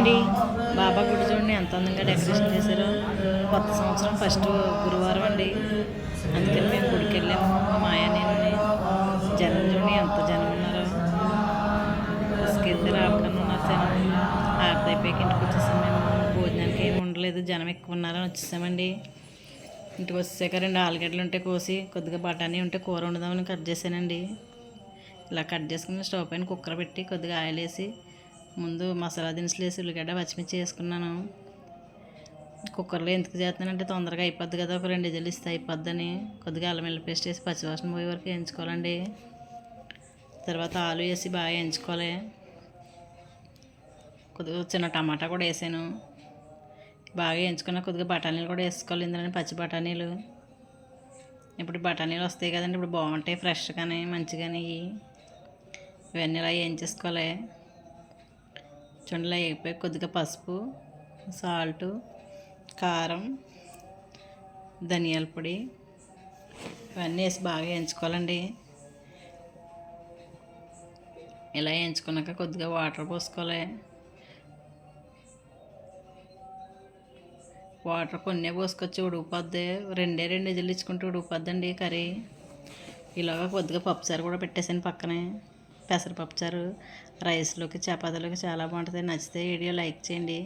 అండి బాబా గుడి చూడండి ఎంత అందంగా డెకరేషన్ చేశారో. కొత్త సంవత్సరం ఫస్ట్ గురువారం అండి. అందుకని మేము గుడికి వెళ్ళాము. మా ఆయన నేను జనం చూడండి ఎంత జనం ఉన్నారో. బస్కి రాకుండా ఉన్నారు జనం. ఆరతి అయిపోయాక ఇంటికి వచ్చేసాం మేము. భోజనానికి ఏమి ఉండలేదు జనం ఎక్కువ ఉన్నారని వచ్చేసామండి. ఇంటికి వచ్చాక రెండు ఆలుగడ్డలు ఉంటే కోసి కొద్దిగా బఠానీ ఉంటే కూర వండుదామని కట్ చేశానండి. ఇలా కట్ చేసుకుని స్టవ్ పైన కుక్కర్ పెట్టి కొద్దిగా ఆయిల్ వేసి ముందు మసాలా దినుసులు వేసి ఉల్లిగడ్డ పచ్చిమిర్చి వేసుకున్నాను. కుక్కర్లో ఎందుకు చేస్తానంటే తొందరగా అయిపోద్ది కదా ఒక రెండు ఇజలు ఇస్తే అయిపోద్దని. కొద్దిగా అల్లం వెల్లి పేస్ట్ వేసి పచ్చివాసన పోయే వరకు వేయించుకోవాలండి. తర్వాత ఆలు వేసి బాగా వేయించుకోవాలి. కొద్దిగా చిన్న టమాటా కూడా వేసాను. బాగా వేయించుకున్న కొద్దిగా బఠానీలు కూడా వేసుకోవాలి ఇందులో పచ్చి బఠానీలు. ఇప్పుడు బఠానీలు వస్తాయి కదండి ఇప్పుడు బాగుంటాయి ఫ్రెష్ కానీ మంచిగాని ఇవన్నీ ఇలా వేయించేసుకోవాలి. చుండలు అయిపోయి కొద్దిగా పసుపు సాల్టు కారం ధనియాల పొడి ఇవన్నీ వేసి బాగా వేయించుకోవాలండి ఇలా వేయించుకున్నాక కొద్దిగా వాటర్ పోసుకోవాలి. వాటర్ కొన్నే పోసుకొచ్చి ఉడికిపోద్ది. రెండే రెండు ఇజలు ఇచ్చుకుంటే ఉడికిపోద్దండి కర్రీ. ఇలాగ కొద్దిగా పప్పుసారు కూడా పెట్టేసాను పక్కనే. పెసరపప్పు చారు రైస్లోకి చపాతీలోకి చాలా బాగుంటుంది. నచ్చితే వీడియో లైక్ చేయండి.